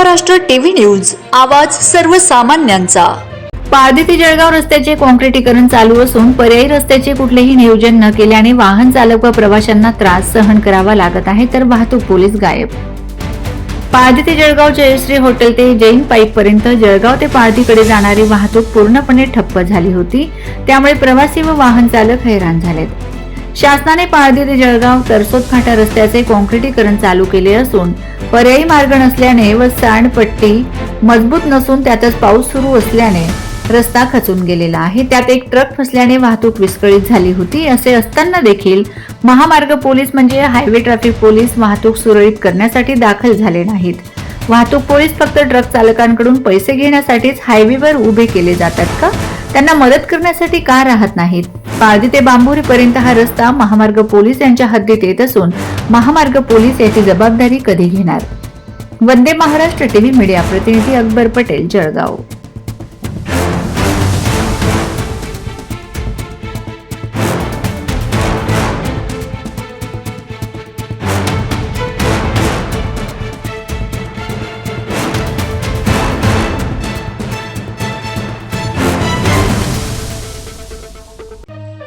Maharashtra TV news आवाज सर्वसामान्यांचा. पारधी ते जळगाव रस्त्याचे कॉन्क्रिटीकरण चालू असून पर्यायी रस्त्याचे कुठलेही नियोजन न केल्याने वाहन चालक व प्रवाशांना त्रास सहन करावा लागत आहे तर वाहतूक पोलीस गायब. पारधी ते जळगाव जयश्री हॉटेल ते जैन पाईप पर्यंत जळगाव ते पारधीकडे जाणारी वाहतूक पूर्णपणे ठप्प झाली होती. त्यामुळे प्रवासी व वाहन चालक हैराण झालेत. शासनाने पारधी ते जळगाव तरसोद फाटा रस्त्याचे कॉन्क्रिटीकरण चालू केले असून पर्यायी मार्ग नसल्याने व सांडपट्टी मजबूत नसून त्यातच पाऊस सुरू असल्याने रस्ता खचून गेलेला आहे. त्यात एक ट्रक फसल्याने वाहतूक विस्कळीत झाली होती. असे असताना देखील महामार्ग पोलीस म्हणजे हायवे ट्रॅफिक पोलीस वाहतूक सुरळीत करण्यासाठी दाखल झाले नाहीत. वाहतूक पोलीस फक्त ट्रक चालकांकडून पैसे घेण्यासाठीच हायवेवर उभे केले जातात का? त्यांना मदत करण्यासाठी का राहत नाहीत? पारधी ते बांबोरी पर्यंत हा रस्ता महामार्ग पोलीस यांच्या हद्दीत येत असून महामार्ग पोलीस याची जबाबदारी कधी घेणार? वंदे महाराष्ट्र टीव्ही मीडिया प्रतिनिधी अकबर पटेल जळगाव.